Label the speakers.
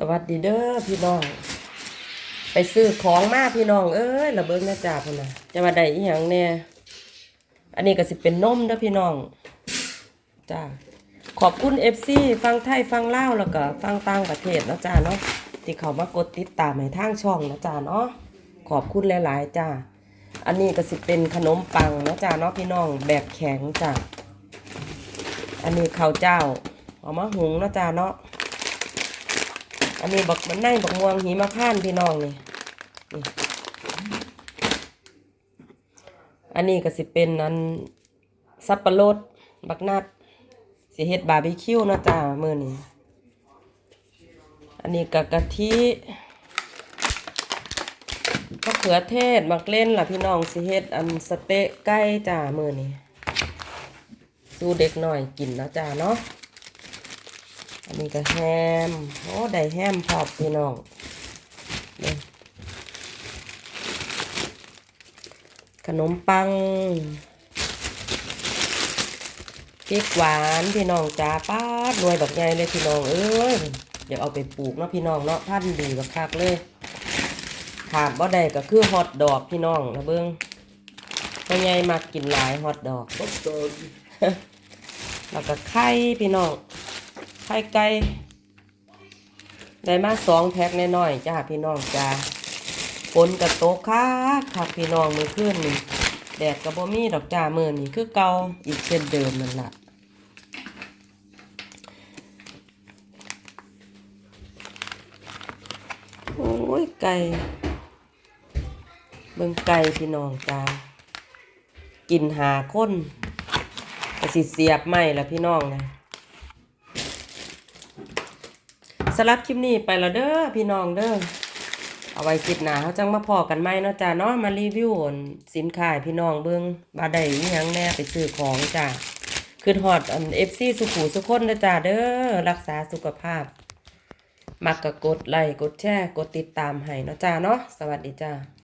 Speaker 1: สวัสดีเด้อพี่น้อง ไปซื้อของมาพี่น้อง เอ้ยระเบิงนะจ่าพุ่นน่ะจะมาได้อีหยังแน่อันนี้ก็สิเป็นนมเด้อพี่น้องจ้าขอบคุณ FC ฟังไทยฟังเล่าแล้วก็ฟังต่างประเทศนะจ้าเนาะที่เขามากดติดตามให้ทางช่องนะจ้าเนาะขอบคุณหลายๆจ้าอันนี้ก็สิเป็นขนมปังนะจ้าเนาะพี่น้องแบบแข็งจ้าอันนี้ข้าวเจ้าเอามาหุงนะจ้าเนาะ อันนี้บักมันในบักม่วงหิมะพานพี่น้องนี่นี่ อันนี้ก็สิเป็นนั้นสับปะรดบักนัดสิเฮ็ดบาร์บีคิวนะจ้ามื้อนี้ อันนี้ก็กะทิมะเขือเทศมักเล่นล่ะพี่น้องสิเฮ็ดอันสเต๊ะไก่จ้ามื้อนี้สู้เด็กหน่อยกินนะจ้าเนาะ อันนี้ก็แฮม โอ้ ได้แฮมพอบพี่น้องนี่ขนมปังพริกหวานพี่น้องจ้าป้าดรวยแบบใหญ่เลยพี่น้องเอ้ยเดี๋ยวเอาไปปลูกเนาะพี่น้องเนาะพันธุ์ดีบักคักเลยขาดบ่ได้ก็คือฮอตดอกพี่น้องนะเบิ้งพ่อใหญ่มักกินหลายฮอตดอก
Speaker 2: Hot dog.
Speaker 1: แล้วก็ไข่พี่น้อง ไข่ไก่ได้มาสองแพ็คน้อยๆจ้าพี่น้องจ้าฝนกับโตกคักคักพี่น้องมือขึ้นนี่แดดกับบ่มีดอกจ้ามือนี่คือเก่าอีกเช่นเดิมนั่นล่ะโอ้ยไก่เบิ่งไก่พี่น้องจ้ากินหาคนก็สิเสียบไม่ละพี่น้องนะ สำหรับคลิปนี้ไปแล้วเด้อพี่น้องเด้อเอาไว้คลิปหน้าเขาจังมาพอกันไหมเนาะจ้าเนาะมารีวิวสินค้าพี่น้องเบิ้งบาได้ยังแน่ไปซื้อของจ้าคือฮอดอัน FC สุขุสุคนเด้อจ้าเด้อรักษาสุขภาพ มักก็กดไลค์กดแชร์กดติดตามให้เนาะจ้าเนาะสวัสดีจ้า